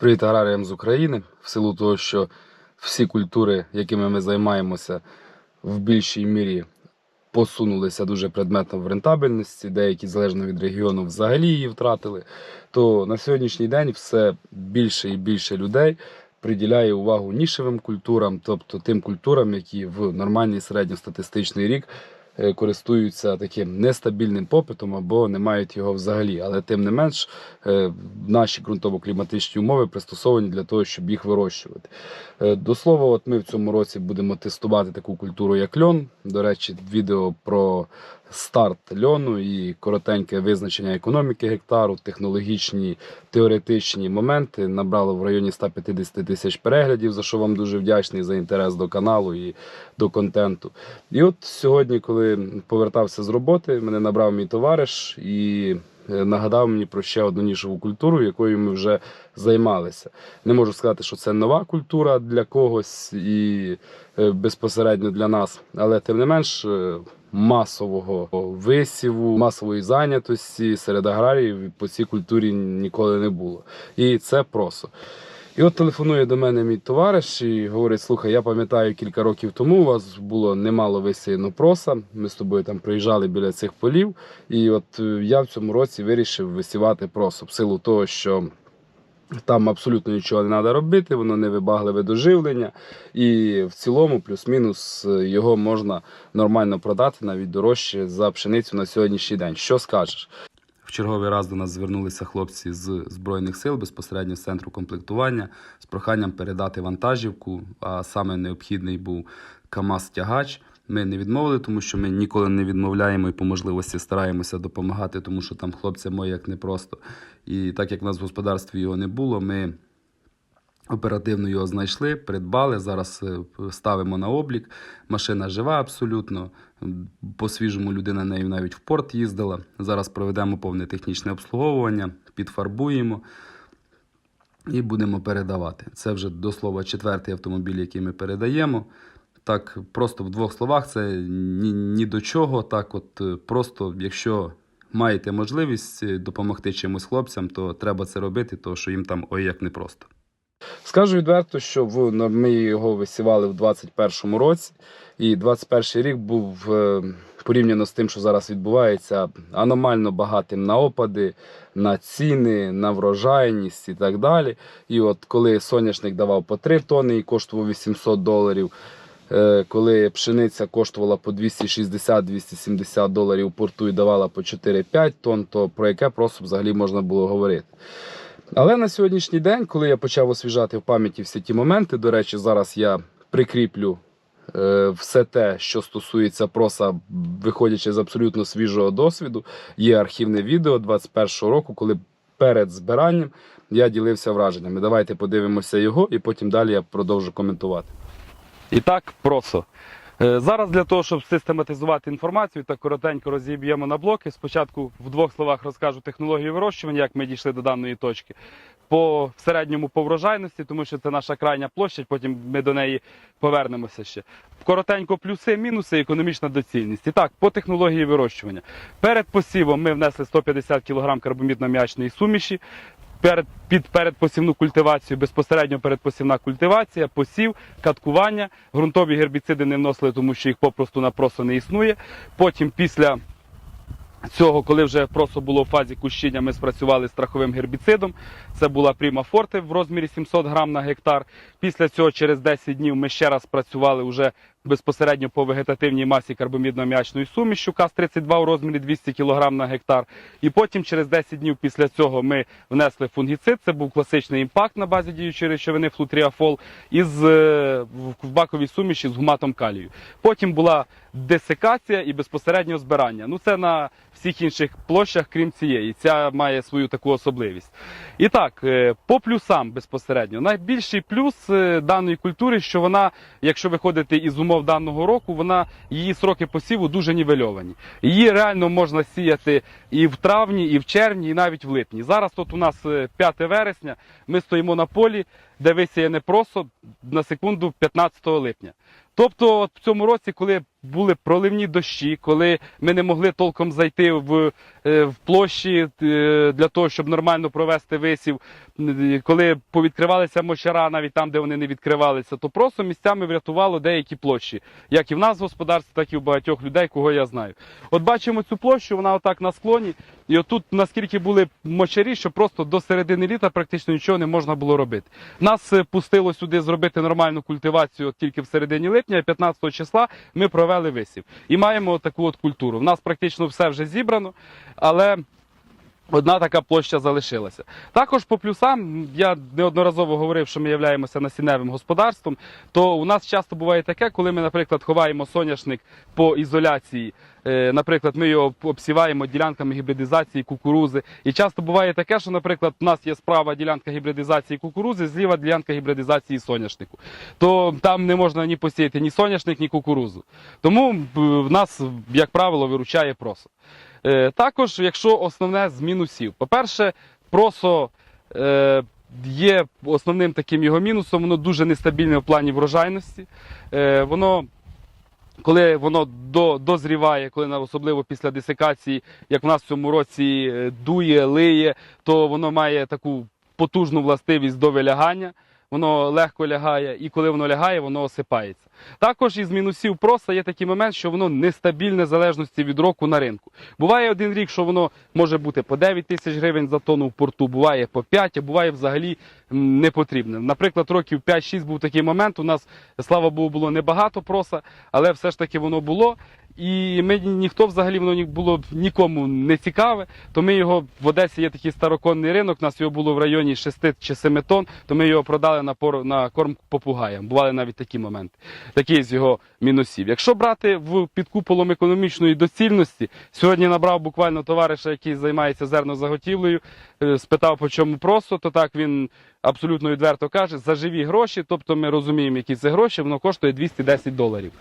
Привіт аграріям з України. В силу того, що всі культури, якими ми займаємося, в більшій мірі посунулися дуже предметно в рентабельності, деякі залежно від регіону взагалі її втратили. То на сьогоднішній день все більше і більше людей приділяє увагу нішевим культурам, тобто тим культурам, які в нормальний середньостатистичний рік користуються таким нестабільним попитом або не мають його взагалі. Але тим не менш, е, наші ґрунтово-кліматичні умови пристосовані для того, щоб їх вирощувати. Е, До слова, от ми в цьому році будемо тестувати таку культуру, як льон. До речі, відео про старт льону і коротеньке визначення економіки гектару, технологічні теоретичні моменти набрало в районі 150 тисяч переглядів, за що вам дуже вдячний за інтерес до каналу і до контенту. І от сьогодні, коли повертався з роботи, мене набрав мій товариш і е, нагадав мені про ще одну нішову культуру, якою ми вже займалися. Не можу сказати, що це нова культура для когось і е, безпосередньо для нас, але тим не менш. Масового висіву, масової зайнятості серед аграріїв по цій культурі ніколи не було. І це просто. І от телефонує до мене мій товариш і говорить: слухай, я пам'ятаю, кілька років тому у вас було немало висіяно проса. Ми з тобою там приїжджали біля цих полів. І от е, я в цьому році вирішив висівати просо в силу того, що. Там абсолютно нічого не треба робити, воно не вибагливе до і в цілому, плюс-мінус, е, його можна нормально продати навіть дорожче за пшеницю на сьогоднішній день. Що скажеш? В черговий раз до нас звернулися хлопці з Збройних сил безпосередньо з центру комплектування з проханням передати вантажівку, а саме необхідний був КАМАЗ-тягач. Ми не відмовили, тому що ми ніколи не відмовляємо і по можливості стараємося допомагати, тому що там хлопцям моє як непросто. І так як в нас в господарстві його не було, ми оперативно його знайшли, придбали. Зараз е, ставимо на облік. Машина жива абсолютно. По-свіжому людина нею навіть в порт їздила. Зараз проведемо повне технічне обслуговування, підфарбуємо і будемо передавати. Це вже до слова четвертий автомобіль, який ми передаємо. Так, просто в двох словах, це ні, ні до чого. Так, от е, просто, якщо маєте можливість е, допомогти чимось хлопцям, то треба це робити, тому що їм там ой як непросто. Скажу відверто, що в, ми його висівали в 21-му році, і 21-й рік був е, порівняно з тим, що зараз відбувається, аномально багатим на опади, на ціни, на врожайність і так далі. І от коли соняшник давав по 3 тони і коштував 800 доларів, коли пшениця коштувала по 260-270 доларів у порту і давала по 4-5 тонн, то про яке просто взагалі можна було говорити. Але на сьогоднішній день, коли я почав освіжати в пам'яті всі ті моменти, до речі, зараз я прикріплю е, все те, що стосується проса, виходячи з абсолютно свіжого досвіду. Є архівне відео 21-го року, коли перед збиранням я ділився враженнями. Давайте подивимося його, і потім далі я продовжу коментувати. І так, просо. Е, Зараз для того, щоб систематизувати інформацію та коротенько розіб'ємо на блоки. Спочатку в двох словах розкажу технологію вирощування, як ми дійшли до даної точки. По середньому по врожайності, тому що це наша крайня площадь, потім ми до неї повернемося ще. Коротенько плюси, мінуси, економічна доцільність. І так, по технології вирощування. Перед посівом ми внесли 150 кг карбомідно-м'ячної суміші. Перед, під передпосівну культивацію, безпосередньо передпосівна культивація, посів, каткування. Ґрунтові гербіциди не вносили, тому що їх попросту напросто не існує. Потім після цього, коли вже просто було в фазі кущіння, ми спрацювали з страховим гербіцидом. Це була Prima Forte в розмірі 700 грам на гектар. Після цього, через 10 днів, ми ще раз працювали вже безпосередньо по вегетативній масі карбомідно-м'ячної суміші КАС-32 у розмірі 200 кг на гектар. І потім, через 10 днів після цього, ми внесли фунгіцид. Це був класичний імпакт на базі діючої речовини флутріафол із е, в- баковій суміші з гуматом калію. Потім була десикація і безпосередньо збирання. Ну це на всіх інших площах, крім цієї. Ця має свою таку особливість. І так, е, по плюсам безпосередньо. Найбільший плюс е, даної культури, що вона, якщо виходити із умов даного року, вона її сроки посіву дуже нівельовані. Її реально можна сіяти і в травні, і в червні, і навіть в липні. Зараз тут у нас е, 5 вересня. Ми стоїмо на полі, де висіяне просо на секунду 15 липня. Тобто, от в цьому році, коли були проливні дощі, коли ми не могли толком зайти в, е, в площі е, для того, щоб нормально провести висів, Е, коли повідкривалися мочара, навіть там, де вони не відкривалися, то просто місцями врятувало деякі площі, як і в нас в господарстві, так і в багатьох людей, кого я знаю. От бачимо цю площу, вона отак на склоні, і отут наскільки були мочарі, що просто до середини літа практично нічого не можна було робити. Нас е, пустило сюди зробити нормальну культивацію тільки в середині липня, а 15 числа ми провели висів. І маємо таку от культуру. У нас практично все вже зібрано, але. Одна така площа залишилася. Також по плюсам я неодноразово говорив, що ми являємося насінневим господарством. То у нас часто буває таке, коли ми, наприклад, ховаємо соняшник по ізоляції. Е, Наприклад, ми його обсіваємо ділянками гібридизації кукурузи. І часто буває таке, що, наприклад, у нас є справа ділянка гібридизації кукурузи, зліва ділянка гібридизації соняшнику. То там не можна ні посіяти ні соняшник, ні кукурузу. Тому в нас, як правило, виручає просо. Е, Також, якщо основне з мінусів, по-перше, просо е, є основним таким його мінусом, воно дуже нестабільне в плані врожайності. Е, Воно коли воно дозріває, коли особливо після десикації, як в нас в цьому році дує, лиє, то воно має таку потужну властивість до вилягання. Воно легко лягає, і коли воно лягає, воно осипається. Також із мінусів проса є такий момент, що воно нестабільне в залежності від року на ринку. Буває один рік, що воно може бути по 9 тисяч гривень за тонну в порту, буває по 5, а буває взагалі не потрібне. Наприклад, років 5-6 був такий момент. У нас, слава Богу, було небагато проса, але все ж таки воно було. І ми ніхто взагалі воно було нікому не цікаве. То ми його в Одесі є такий староконний ринок. У нас його було в районі 6 чи 7 тонн, то ми його продали на пор на корм попугаям. Бували навіть такі моменти. Такий з його мінусів. Якщо брати в під куполом економічної доцільності, сьогодні набрав буквально товариша, який займається зернозаготівлею, е, спитав, по чому просто, то так він абсолютно відверто каже, за живі гроші, тобто ми розуміємо, які це гроші, воно коштує 210 доларів.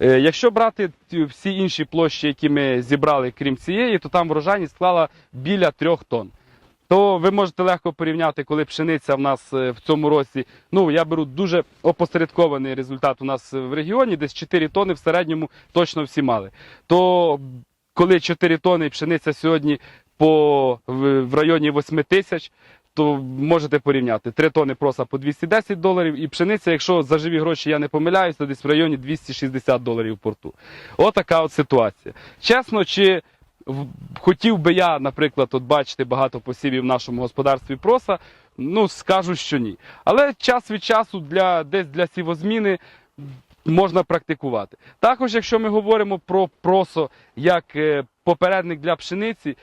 Е, Якщо брати всі інші площі, які ми зібрали, крім цієї, то там врожайність склала біля трьох тонн. То ви можете легко порівняти, коли пшениця в нас е, в цьому році. Ну я беру дуже опосередкований результат у нас в регіоні, десь 4 тонни в середньому точно всі мали. То коли 4 тонни пшениця сьогодні по в районі 8 тисяч, то можете порівняти 3 тонни проса по 210 доларів, і пшениця, якщо за живі гроші я не помиляюсь, то десь в районі 260 доларів в порту. Отака от ситуація. Чесно, чи хотів би я, наприклад, от бачити багато посівів в нашому господарстві проса, ну скажу, що ні. Але час від часу для десь для сівозміни можна практикувати. Також, якщо ми говоримо про просо як е, попередник для пшениці,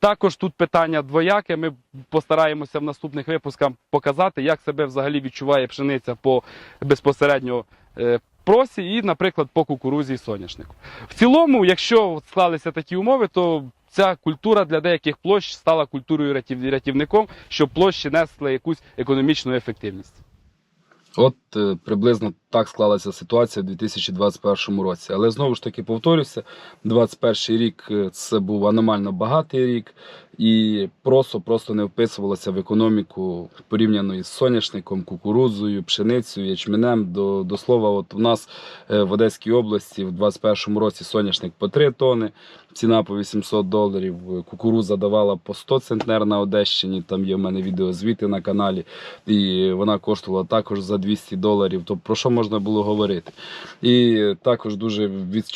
також тут питання двояке. Ми постараємося в наступних випусках показати, як себе взагалі відчуває пшениця по безпосередньо е, просі і, наприклад, по кукурузі і соняшнику. В цілому, якщо склалися такі умови, то ця культура для деяких площ стала культурою рятівником, щоб площі несли якусь економічну ефективність. От е, приблизно так склалася ситуація в 2021 році. Але знову ж таки повторюся, 2021 рік е, це був аномально багатий рік, і просто просто не вписувалося в економіку порівняно із соняшником, кукурудзою, пшеницею, ячменем. До, до слова, от у нас е, в Одеській області в 2021 році соняшник по 3 тони, ціна по 800 доларів, кукурудза давала по 100 центнер на Одещині. Там є в мене відеозвіти на каналі, і вона коштувала також за 200 доларів. То про що можна було говорити? І також дуже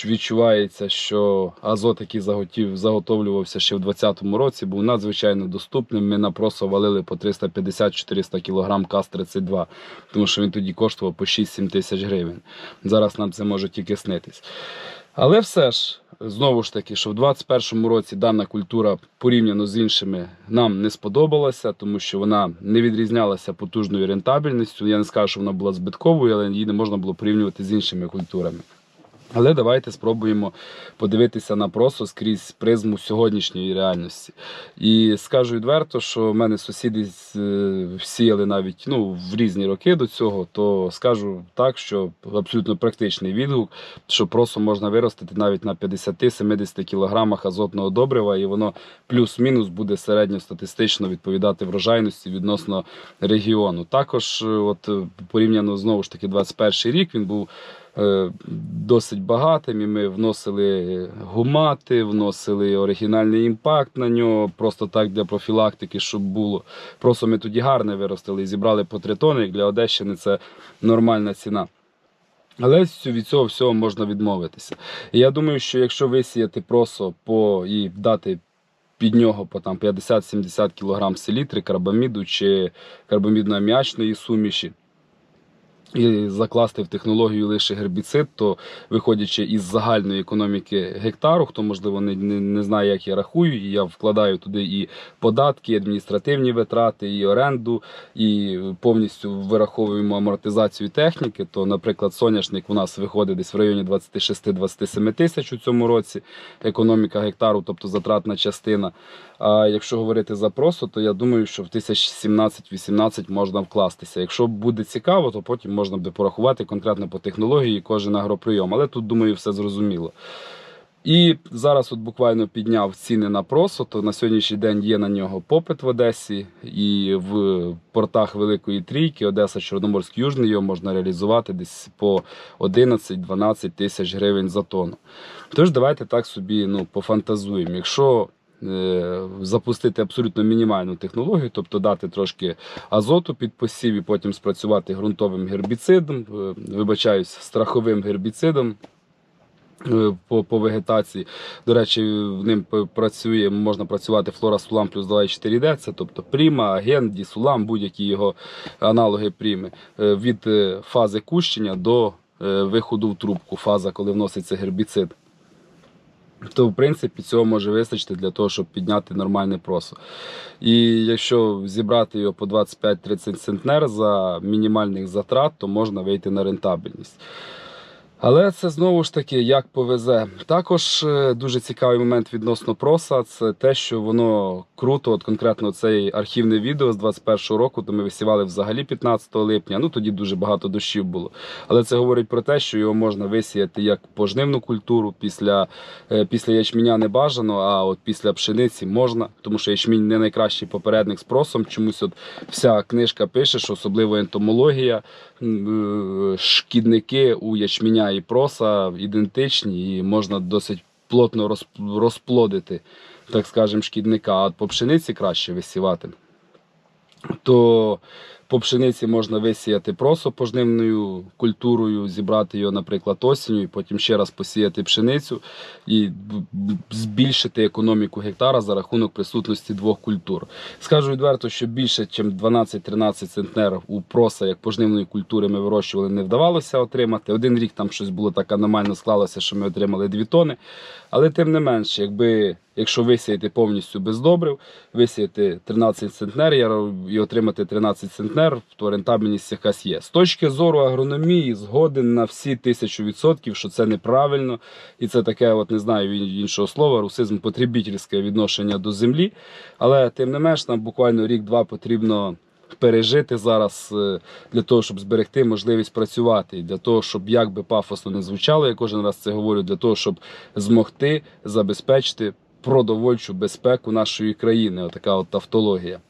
відчувається, що азот, який заготів, заготовлювався ще в 2020 році, був надзвичайно доступним. Ми на просо валили по 350-400 кг КАЗ-32, тому що він тоді коштував по 6-7 тисяч гривень. Зараз нам це може тільки снитись. Але все ж, знову ж таки, що в 2021 році дана культура порівняно з іншими нам не сподобалася, тому що вона не відрізнялася потужною рентабельністю. Я не скажу, що вона була збитковою, але її не можна було порівнювати з іншими культурами. Але давайте спробуємо подивитися на просо скрізь призму сьогоднішньої реальності. І скажу відверто, що в мене сусіди е, сіяли навіть ну, в різні роки до цього, то скажу так, що абсолютно практичний відгук, що просо можна виростити навіть на 50-70 кілограмах азотного добрива, і воно плюс-мінус буде середньостатистично відповідати врожайності відносно регіону. Також, е, от порівняно знову ж таки 21 рік, він був досить багатим, і ми вносили гумати, вносили оригінальний імпакт на нього, просто так для профілактики, щоб було. Просто ми тоді гарне виростили і зібрали по 3 тони, як для Одещини це нормальна ціна. Але від цього всього можна відмовитися. І я думаю, що якщо висіяти просто по і дати під нього по 50-70 кг селітри карбаміду чи карбамідно-аміачної суміші, і закласти в технологію лише гербіцид, то виходячи із загальної економіки гектару, хто можливо не, не, не знає, як я рахую, я вкладаю туди і податки, і адміністративні витрати, і оренду, і повністю вираховуємо амортизацію техніки. То, наприклад, соняшник у нас виходить десь в районі 26-27 тисяч у цьому році. Економіка гектару, тобто затратна частина. А якщо говорити за просо, то я думаю, що в 1017-18 можна вкластися. Якщо буде цікаво, то потім можна буде порахувати конкретно по технології кожен агроприйом. Але тут, думаю, все зрозуміло. І зараз от буквально підняв ціни на просо, то на сьогоднішній день є на нього попит в Одесі і в портах Великої Трійки, Одеса, Чорноморськ, Южний, його можна реалізувати десь по 11-12 тисяч гривень за тонну. Тож давайте так собі ну, пофантазуємо. Якщо запустити абсолютно мінімальну технологію, тобто дати трошки азоту під посів і потім спрацювати ґрунтовим гербіцидом, е, вибачаюсь, страховим гербіцидом. е, По, по вегетації. До речі, ним працює, можна працювати флора-сулам плюс 2,4D, це тобто пріма, аген, дісулам, будь-які його аналоги пріми е, від е, фази кущення до е, виходу в трубку, фаза, коли вноситься гербіцид. То, в принципі, цього може вистачити для того, щоб підняти нормальний просо. І якщо зібрати його по 25-30 центнер за мінімальних затрат, то можна вийти на рентабельність. Але це знову ж таки як повезе. Також е, дуже цікавий момент відносно проса це те, що воно круто, от конкретно цей архівне відео з 21-го року, то ми висівали взагалі 15 липня. Ну тоді дуже багато дощів було. Але це говорить про те, що його можна висіяти як пожнивну культуру. Після, е, після ячменя не бажано, а от після пшениці можна, тому що ячмінь не найкращий попередник з просом. Чомусь от вся книжка пише, що особливо ентомологія, е, шкідники у ячменя і проса ідентичні, і можна досить плотно розплодити, так скажемо, шкідника. А по пшениці краще висівати. То по пшениці можна висіяти просо пожнивною культурою, зібрати його, наприклад, осінню, і потім ще раз посіяти пшеницю і збільшити економіку гектара за рахунок присутності двох культур. Скажу відверто, що більше, ніж 12-13 центнерів у проса як пожнивної культури ми вирощували, не вдавалося отримати. Один рік там щось було так аномально склалося, що ми отримали 2 тони. Але тим не менше, якби якщо висіяти повністю без добрив, висіяти 13 центнер і отримати 13 центнер, то рентабельність якась є. З точки зору агрономії, згоден на всі тисячу відсотків, що це неправильно, і це таке, от не знаю іншого слова, русизм потребітельське відношення до землі. Але тим не менш, нам буквально рік-два потрібно. Пережити зараз е, для того, щоб зберегти можливість працювати, і для того, щоб як би пафосно не звучало, я кожен раз це говорю, для того, щоб змогти забезпечити продовольчу безпеку нашої країни. Отака от тавтологія.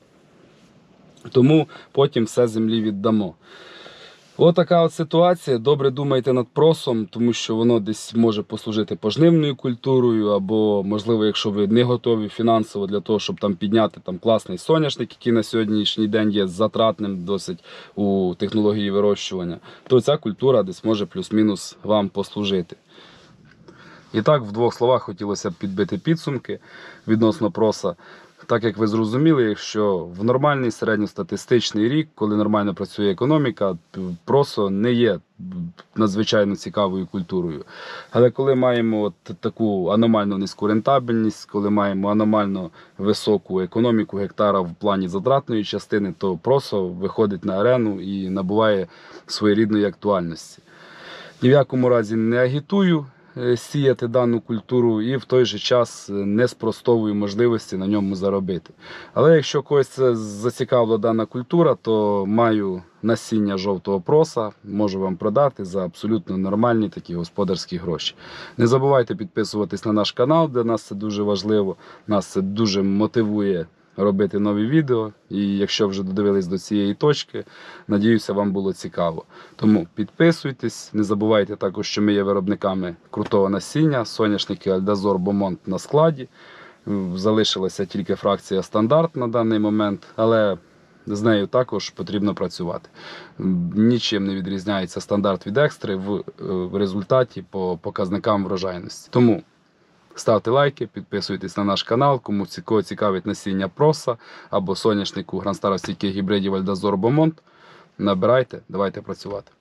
Тому потім все землі віддамо. Отака от ситуація. Добре думайте над просом, тому що воно десь може послужити пожнивною культурою, або, можливо, якщо ви не готові фінансово для того, щоб там підняти там класний соняшник, який на сьогоднішній день є затратним досить у технології вирощування, то ця культура десь може плюс-мінус вам послужити. І так, в двох словах хотілося б підбити підсумки відносно проса. Так як ви зрозуміли, якщо в нормальний середньостатистичний рік, коли нормально працює економіка, просо не є надзвичайно цікавою культурою. Але коли маємо от таку аномально низьку рентабельність, коли маємо аномально високу економіку гектара в плані затратної частини, то просо виходить на арену і набуває своєрідної актуальності. Ні в якому разі не агітую сіяти дану культуру і в той же час е, не спростовую можливості на ньому заробити. Але якщо когось це зацікавила дана культура, то маю насіння жовтого проса, можу вам продати за абсолютно нормальні такі господарські гроші. Не забувайте підписуватись на наш канал, для нас це дуже важливо. Нас це дуже мотивує робити нові відео. І якщо вже додивились до цієї точки, надіюся, вам було цікаво. Тому підписуйтесь, не забувайте також, що ми є виробниками крутого насіння, соняшники Альдазор Бомонт на складі. Залишилася тільки фракція стандарт на даний момент, але з нею також потрібно працювати. Нічим не відрізняється стандарт від екстри в, е, результаті по показникам врожайності. Тому ставте лайки, підписуйтесь на наш канал. Кому ці- кого цікавить насіння проса або соняшнику гранстаростійких гібридів Альдазор Бомонт. Набирайте, давайте працювати.